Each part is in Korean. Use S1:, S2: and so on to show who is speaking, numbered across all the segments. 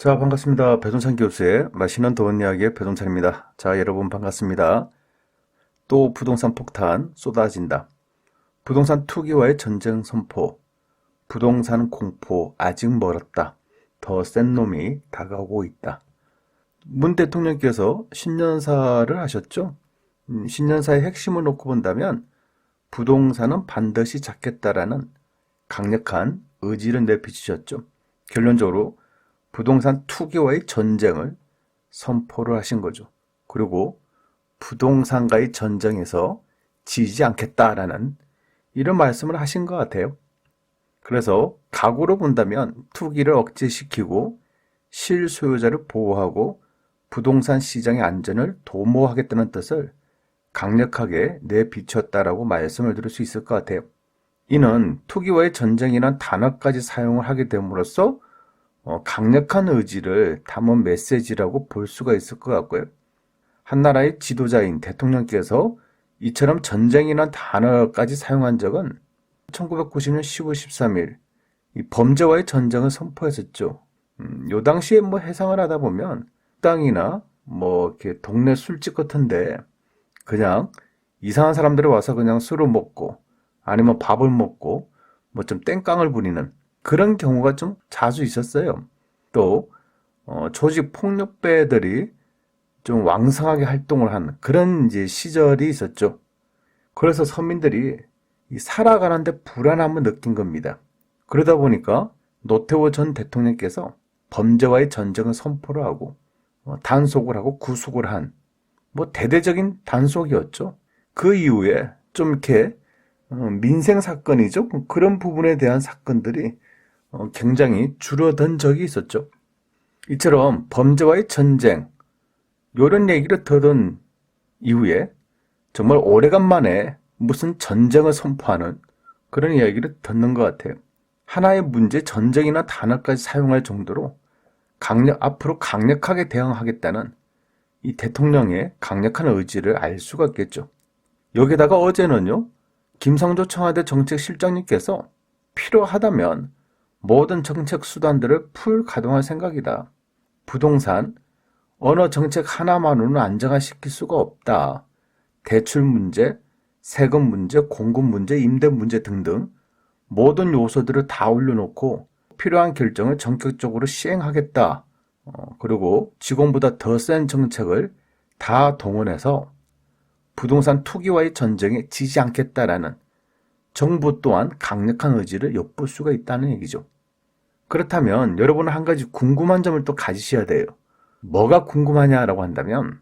S1: 자, 반갑습니다. 배동찬 교수의 맛있는 돈 이야기의 배동찬입니다. 자, 여러분 반갑습니다. 또 부동산 폭탄 쏟아진다. 부동산 투기와의 전쟁 선포. 부동산 공포 아직 멀었다. 더 센 놈이 다가오고 있다. 문 대통령께서 신년사를 하셨죠? 음, 신년사의 핵심을 놓고 본다면 부동산은 반드시 잡겠다라는 강력한 의지를 내비치셨죠. 결론적으로 부동산 투기와의 전쟁을 선포를 하신 거죠. 그리고 부동산과의 전쟁에서 지지 않겠다라는 이런 말씀을 하신 것 같아요. 그래서 각오로 본다면 투기를 억제시키고 실소유자를 보호하고 부동산 시장의 안전을 도모하겠다는 뜻을 강력하게 내비쳤다라고 말씀을 드릴 수 있을 것 같아요. 이는 투기와의 전쟁이란 단어까지 사용을 하게 됨으로써 어, 강력한 의지를 담은 메시지라고 볼 수가 있을 것 같고요. 한 나라의 지도자인 대통령께서 이처럼 전쟁이란 단어까지 사용한 적은 1990년 10월 13일 이 범죄와의 전쟁을 선포했었죠. 음, 요 당시에 뭐 해상을 하다 보면 땅이나 뭐 이렇게 동네 술집 같은데 그냥 이상한 사람들이 와서 그냥 술을 먹고 아니면 밥을 먹고 뭐 좀 땡깡을 부리는 그런 경우가 좀 자주 있었어요. 또 어, 조직 폭력배들이 좀 왕성하게 활동을 한 그런 이제 시절이 있었죠. 그래서 서민들이 이 살아가는데 불안함을 느낀 겁니다. 그러다 보니까 노태우 전 대통령께서 범죄와의 전쟁을 선포를 하고 어, 단속을 하고 구속을 한 뭐 대대적인 단속이었죠. 그 이후에 좀 이렇게 어, 민생 사건이죠. 그런 부분에 대한 사건들이 어, 굉장히 줄어든 적이 있었죠. 이처럼 범죄와의 전쟁, 이런 얘기를 들은 이후에 정말 오래간만에 무슨 전쟁을 선포하는 그런 이야기를 듣는 것 같아요. 하나의 문제, 전쟁이나 단어까지 사용할 정도로 강력, 앞으로 강력하게 대응하겠다는 이 대통령의 강력한 의지를 알 수가 있겠죠. 여기다가 어제는요, 김상조 청와대 정책실장님께서 필요하다면 모든 정책 수단들을 풀 가동할 생각이다. 부동산, 언어 정책 하나만으로는 안정화시킬 수가 없다. 대출 문제, 세금 문제, 공급 문제, 임대 문제 등등 모든 요소들을 다 올려놓고 필요한 결정을 전격적으로 시행하겠다. 어, 그리고 지금보다 더 센 정책을 다 동원해서 부동산 투기와의 전쟁에 지지 않겠다라는 정부 또한 강력한 의지를 엿볼 수가 있다는 얘기죠. 그렇다면 여러분은 한 가지 궁금한 점을 또 가지셔야 돼요. 뭐가 궁금하냐라고 한다면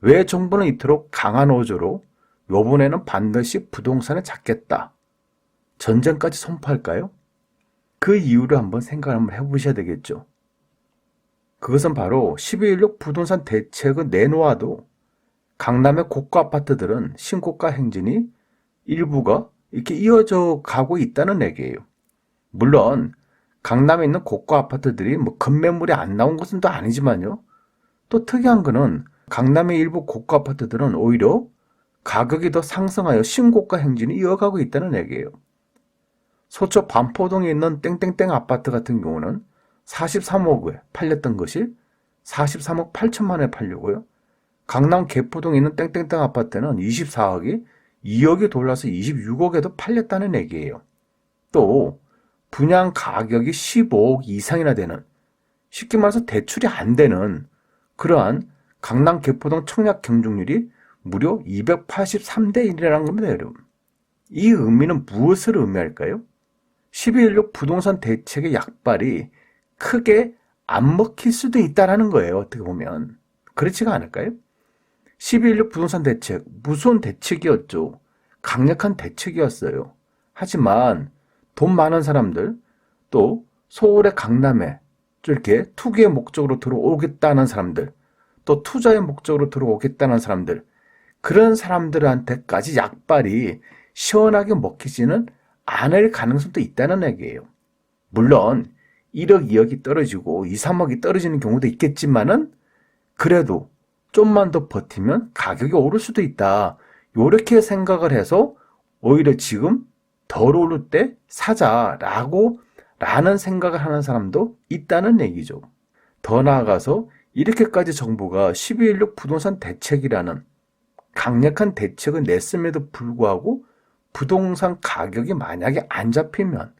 S1: 왜 정부는 이토록 강한 어조로 요번에는 반드시 부동산을 잡겠다. 전쟁까지 선포할까요? 그 이유를 한번 생각을 한번 해보셔야 되겠죠. 그것은 바로 12.16 부동산 대책을 내놓아도 강남의 고가 아파트들은 신고가 행진이 일부가 이렇게 이어져 가고 있다는 얘기예요. 물론 강남에 있는 고가 아파트들이 뭐 급매물이 안 나온 것은 또 아니지만요. 또 특이한 거는 강남의 일부 고가 아파트들은 오히려 가격이 더 상승하여 신고가 행진이 이어가고 있다는 얘기예요. 소초 반포동에 있는 땡땡땡 아파트 같은 경우는 43억에 팔렸던 것이 43억 8천만에 팔려고요. 강남 개포동에 있는 땡땡땡 아파트는 24억이 2억이 돌라서 26억에도 팔렸다는 얘기예요. 또 분양 가격이 15억 이상이나 되는 쉽게 말해서 대출이 안 되는 그러한 강남 개포동 청약 경중률이 무려 283대 1이라는 겁니다, 여러분. 이 의미는 무엇을 의미할까요? 12.16 부동산 대책의 약발이 크게 안 먹힐 수도 있다라는 거예요, 어떻게 보면. 그렇지가 않을까요? 12.16 부동산 대책, 무서운 대책이었죠. 강력한 대책이었어요. 하지만 돈 많은 사람들, 또 서울의 강남에 이렇게 투기의 목적으로 들어오겠다는 사람들, 또 투자의 목적으로 들어오겠다는 사람들, 그런 사람들한테까지 약발이 시원하게 먹히지는 않을 가능성도 있다는 얘기예요. 물론 1억, 2억이 떨어지고 2, 3억이 떨어지는 경우도 있겠지만은 그래도 좀만 더 버티면 가격이 오를 수도 있다. 이렇게 생각을 해서 오히려 지금 덜 오를 때 사자라고 라는 생각을 하는 사람도 있다는 얘기죠. 더 나아가서 이렇게까지 정부가 12.16 부동산 대책이라는 강력한 대책을 냈음에도 불구하고 부동산 가격이 만약에 안 잡히면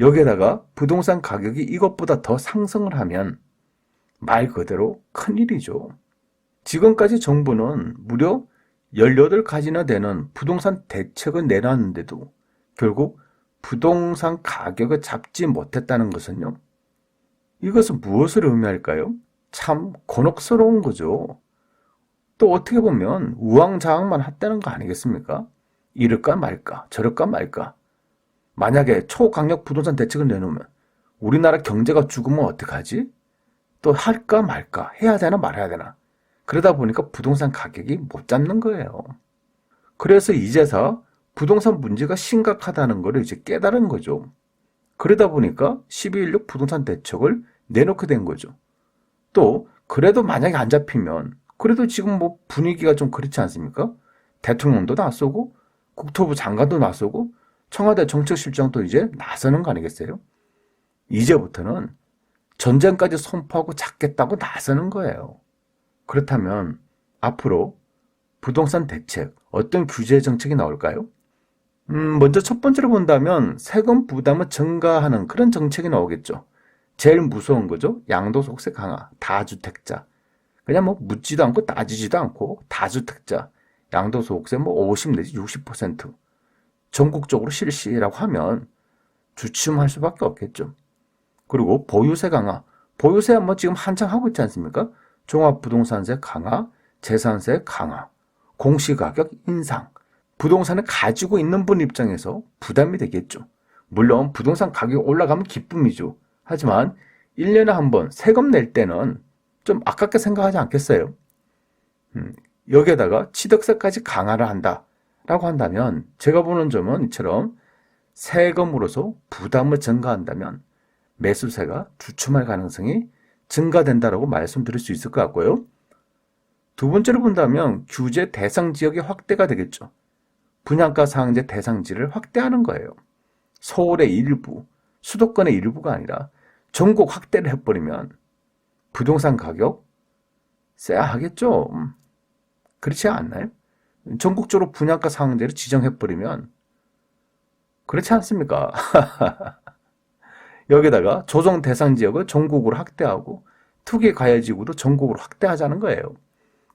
S1: 여기에다가 부동산 가격이 이것보다 더 상승을 하면 말 그대로 큰일이죠. 지금까지 정부는 무려 18가지나 되는 부동산 대책을 내놨는데도 결국 부동산 가격을 잡지 못했다는 것은요. 이것은 무엇을 의미할까요? 참 곤혹스러운 거죠. 또 어떻게 보면 우왕좌왕만 했다는 거 아니겠습니까? 이럴까 말까, 저럴까 말까. 만약에 초강력 부동산 대책을 내놓으면 우리나라 경제가 죽으면 어떡하지? 또 할까 말까, 해야 되나 말아야 되나. 그러다 보니까 부동산 가격이 못 잡는 거예요. 그래서 이제서 부동산 문제가 심각하다는 것을 이제 깨달은 거죠. 그러다 보니까 12.16 부동산 대책을 내놓게 된 거죠. 또 그래도 만약에 안 잡히면 그래도 지금 뭐 분위기가 좀 그렇지 않습니까? 대통령도 나서고 국토부 장관도 나서고 청와대 정책실장도 이제 나서는 거 아니겠어요? 이제부터는 전쟁까지 선포하고 잡겠다고 나서는 거예요. 그렇다면 앞으로 부동산 대책, 어떤 규제 정책이 나올까요? 음, 먼저 첫 번째로 본다면 세금 부담을 증가하는 그런 정책이 나오겠죠. 제일 무서운 거죠. 양도소득세 강화, 다주택자. 그냥 뭐 묻지도 않고 따지지도 않고 다주택자, 양도소득세 뭐 50 내지 60% 전국적으로 실시라고 하면 주춤할 수밖에 없겠죠. 그리고 보유세 강화, 보유세 뭐 지금 한창 하고 있지 않습니까? 종합부동산세 강화, 재산세 강화, 공시가격 인상, 부동산을 가지고 있는 분 입장에서 부담이 되겠죠. 물론 부동산 가격이 올라가면 기쁨이죠. 하지만 1년에 한 번 세금 낼 때는 좀 아깝게 생각하지 않겠어요? 음, 여기에다가 취득세까지 강화를 한다 라고 한다면 제가 보는 점은 이처럼 세금으로서 부담을 증가한다면 매수세가 주춤할 가능성이 증가된다라고 말씀드릴 수 있을 것 같고요. 두 번째로 본다면 규제 대상 지역의 확대가 되겠죠. 분양가 상한제 대상지를 확대하는 거예요. 서울의 일부, 수도권의 일부가 아니라 전국 확대를 해버리면 부동산 가격 쎄하겠죠. 그렇지 않나요? 전국적으로 분양가 상한제를 지정해버리면 그렇지 않습니까? 여기다가 조정 대상 지역을 전국으로 확대하고 투기 가해지구도 전국으로 확대하자는 거예요.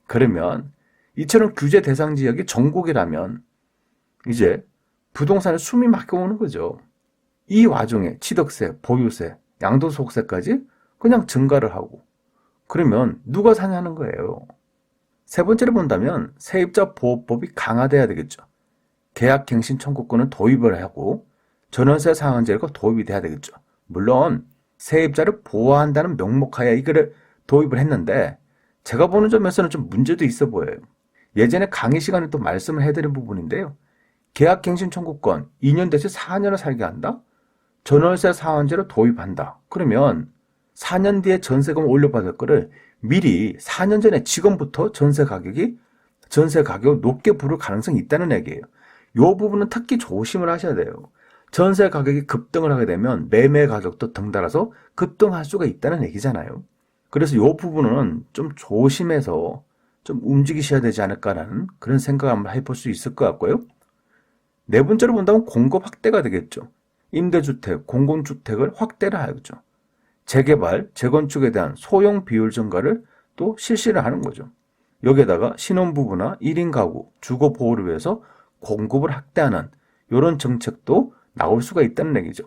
S1: 그러면 이처럼 규제 대상 지역이 전국이라면 이제 부동산에 숨이 막혀오는 거죠. 이 와중에 취득세, 보유세, 양도소득세까지 그냥 증가를 하고 그러면 누가 사냐는 거예요. 세 번째로 본다면 세입자 보호법이 강화돼야 되겠죠. 계약갱신 청구권을 도입을 하고 전월세 상한제가 도입이 돼야 되겠죠. 물론 세입자를 보호한다는 명목하에 이거를 도입을 했는데 제가 보는 점에서는 좀 문제도 있어 보여요. 예전에 강의 시간에 또 말씀을 해드린 부분인데요. 계약갱신 청구권 2년 대신 4년을 살게 한다? 전월세 상한제를 도입한다. 그러면 4년 뒤에 전세금 올려받을 거를 미리 4년 전에 지금부터 전세 가격이 전세 가격을 높게 부를 가능성이 있다는 얘기예요. 이 부분은 특히 조심을 하셔야 돼요. 전세 가격이 급등을 하게 되면 매매 가격도 덩달아서 급등할 수가 있다는 얘기잖아요. 그래서 이 부분은 좀 조심해서 좀 움직이셔야 되지 않을까라는 그런 생각 한번 해볼 수 있을 것 같고요. 네 번째로 본다면 공급 확대가 되겠죠. 임대주택, 공공주택을 확대를 하죠. 재개발, 재건축에 대한 소형 비율 증가를 또 실시를 하는 거죠. 여기에다가 신혼부부나 1인 가구, 주거 보호를 위해서 공급을 확대하는 이런 정책도 나올 수가 있다는 얘기죠.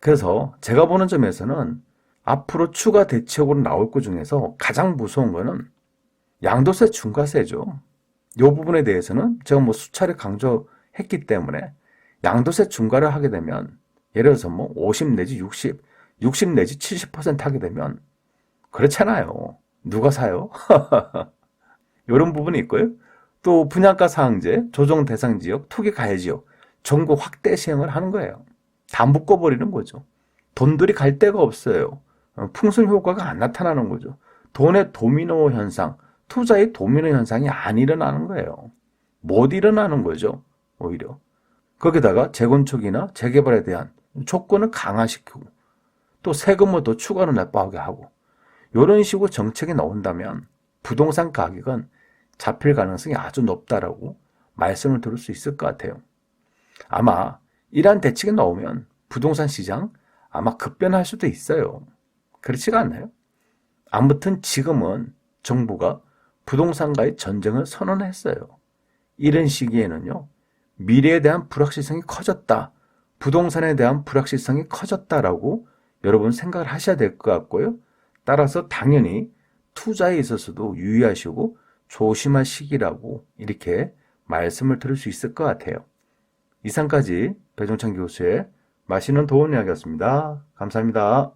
S1: 그래서 제가 보는 점에서는 앞으로 추가 대책으로 나올 것 중에서 가장 무서운 거는 양도세 중과세죠. 이 부분에 대해서는 제가 뭐 수차례 강조했기 때문에 양도세 중과를 하게 되면 예를 들어서 뭐 50 내지 60, 60 내지 70% 하게 되면 그렇잖아요. 누가 사요? 이런 부분이 있고요. 또 분양가 상한제, 조정 대상 지역, 투기 가해 지역 전국 확대 시행을 하는 거예요. 다 묶어버리는 거죠. 돈들이 갈 데가 없어요. 어, 풍선 효과가 안 나타나는 거죠. 돈의 도미노 현상, 투자의 도미노 현상이 안 일어나는 거예요. 못 일어나는 거죠. 오히려. 거기다가 재건축이나 재개발에 대한 조건을 강화시키고 또 세금을 더 추가로 납부하게 하고 이런 식으로 정책이 나온다면 부동산 가격은 잡힐 가능성이 아주 높다라고 말씀을 드릴 수 있을 것 같아요. 아마 이러한 대책이 나오면 부동산 시장 아마 급변할 수도 있어요. 그렇지가 않나요? 아무튼 지금은 정부가 부동산과의 전쟁을 선언했어요. 이런 시기에는요, 미래에 대한 불확실성이 커졌다. 부동산에 대한 불확실성이 커졌다라고 여러분 생각을 하셔야 될 것 같고요. 따라서 당연히 투자에 있어서도 유의하시고 조심할 시기라고 이렇게 말씀을 드릴 수 있을 것 같아요. 이상까지 배종찬 교수의 맛있는 도움 이야기였습니다. 감사합니다.